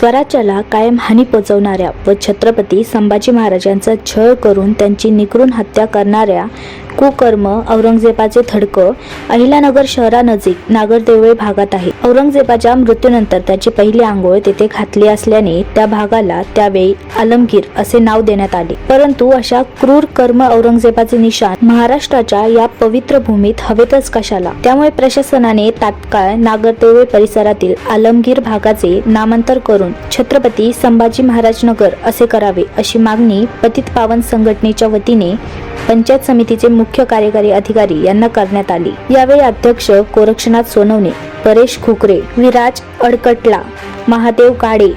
स्वराज्याला कायम हानी पोचवणाऱ्या व छत्रपती संभाजी महाराजांचा छळ करून त्यांची निकरून हत्या करणाऱ्या कुकर्म औरंगजेबाचे थडकं अहिलानगर शहरानजीक नागरदेवळे भागात आहे. औरंगजेबाच्या मृत्यूनंतर त्याची पहिली आंघोळ तेथे घातली असल्याने त्या भागाला त्यावेळी आलमगीर असे नाव देण्यात आले. परंतु अशा क्रूर कर्म औरंगजेबाचे निशाण महाराष्ट्राच्या या पवित्र भूमीत हवेतच कशाला? त्यामुळे प्रशासनाने तात्काळ नागरदेवळे परिसरातील आलमगीर भागाचे नामांतर करून छत्रपती संभाजी महाराज नगर असे करावे अशी मागणी पतित पावन संघटनेच्या वतीने पंचायत समितीचे मुख्य मुख्य कार्यकारी अधिकारी यांना करण्यात आली. यावेळी अध्यक्ष गोरक्षनाथ सोनवणे परेश खुकरे विराज अडकटला महादेव काडे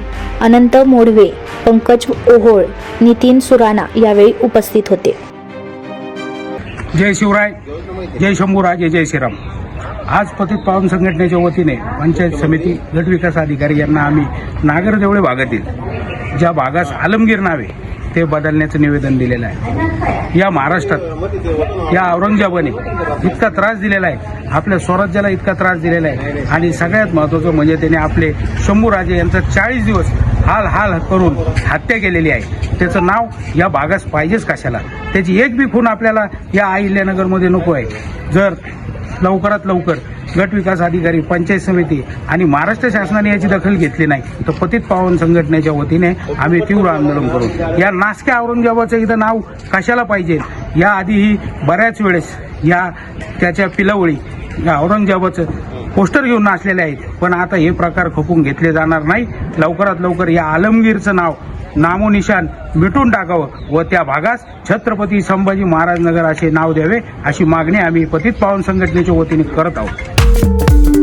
अनंत मोडवे पंकज ओहोळ नितीन सुराणा यावेळी उपस्थित होते. जय शिवराय जय शंभूराजे जय श्रीराम. आज पतित पावन संघटनेच्या वतीने पंचायत समिती गटविकास अधिकारी यांना आम्ही नागरदेवळे भागातील ज्या भागास आलमगीर नावे ते बदलण्याचं निवेदन दिलेलं आहे. या महाराष्ट्रात या औरंगजेबाने इतका त्रास दिलेला आहे. आपल्या स्वराज्याला इतका त्रास दिलेला आहे. आणि सगळ्यात महत्त्वाचं म्हणजे त्याने आपले शंभूराजे यांचा चाळीस दिवस हाल हाल करून हत्या केलेली आहे. त्याचं नाव या भागास पाहिजेच कशाला? त्याची एक बी खून आपल्याला या अहिल्यानगरमध्ये नको आहे. जर लवकरात लवकर गट विकास अधिकारी पंचायत समिती आणि महाराष्ट्र शासनाने याची दखल घेतली नाही. तर पतित पावन संघटनेच्या वतीने आम्ही तीव्र आंदोलन करू. या नासक्या औरंगजेबाचं इथं नाव कशाला पाहिजे? या आधीही बऱ्याच वेळेस या त्याच्या पिलवळी या औरंगजेबाचं पोस्टर घेऊन नाचलेले आहेत. पण आता हे प्रकार खपून घेतले जाणार नाही. लवकरात लवकर या आलमगीरचं नाव नामोनिशान मिटून टाकावं व त्या भागास छत्रपती संभाजी महाराज नगर असे नाव द्यावे अशी मागणी आम्ही पतित पावन संघटनेच्या वतीने करत आहोत.